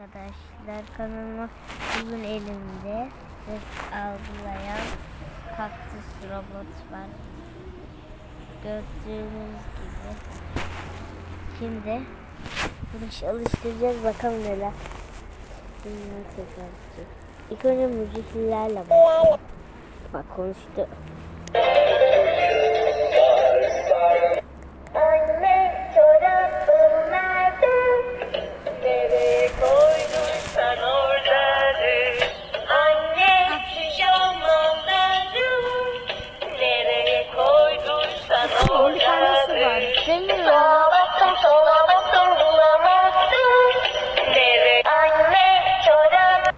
arkadaşlar. Kanalıma bugün elimde ses algılayan kaktüs robot var. Gördüğünüz gibi. Şimdi bunu çalıştıracağız bakalım neler. Bunları tekrar edeceğiz. İlk önce müziklerle başlayalım. Bak konuştu. Bulamazsın. Anne çorap.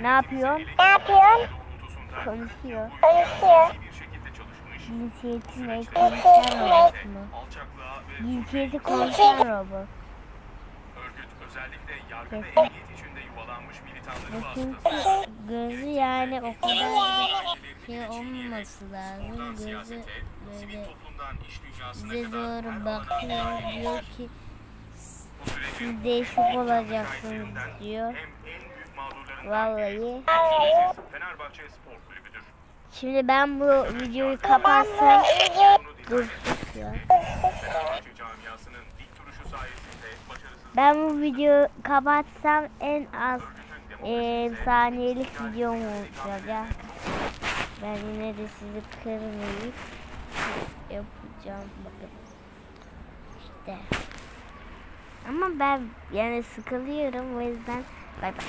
Ne yapıyorsun? Ne yapıyorsun? doğrultusunda Konuşuyor. Konuşuyor. bir şekilde çalışmış, Cinsiyetine konuşan robot mu? Cinsiyeti konuşan robot. örgüt özellikle yargı ve Evet. emniyet içinde yuvalanmış militanları vasıtasıyla gözü yani o kadar şey olmaması lazım. Gözü böyle bize doğru bakıyor. Diyor ki değişik olacaksınız diyor. Vallahi. Şimdi ben bu videoyu kapatsam dur ya. Ben bu videoyu kapatsam en az demokrasi saniyelik videom olacak. Ben yine de sizi kırmayıp yapacağım bakın. İşte. Ama ben yani sıkılıyorum o yüzden bay bay.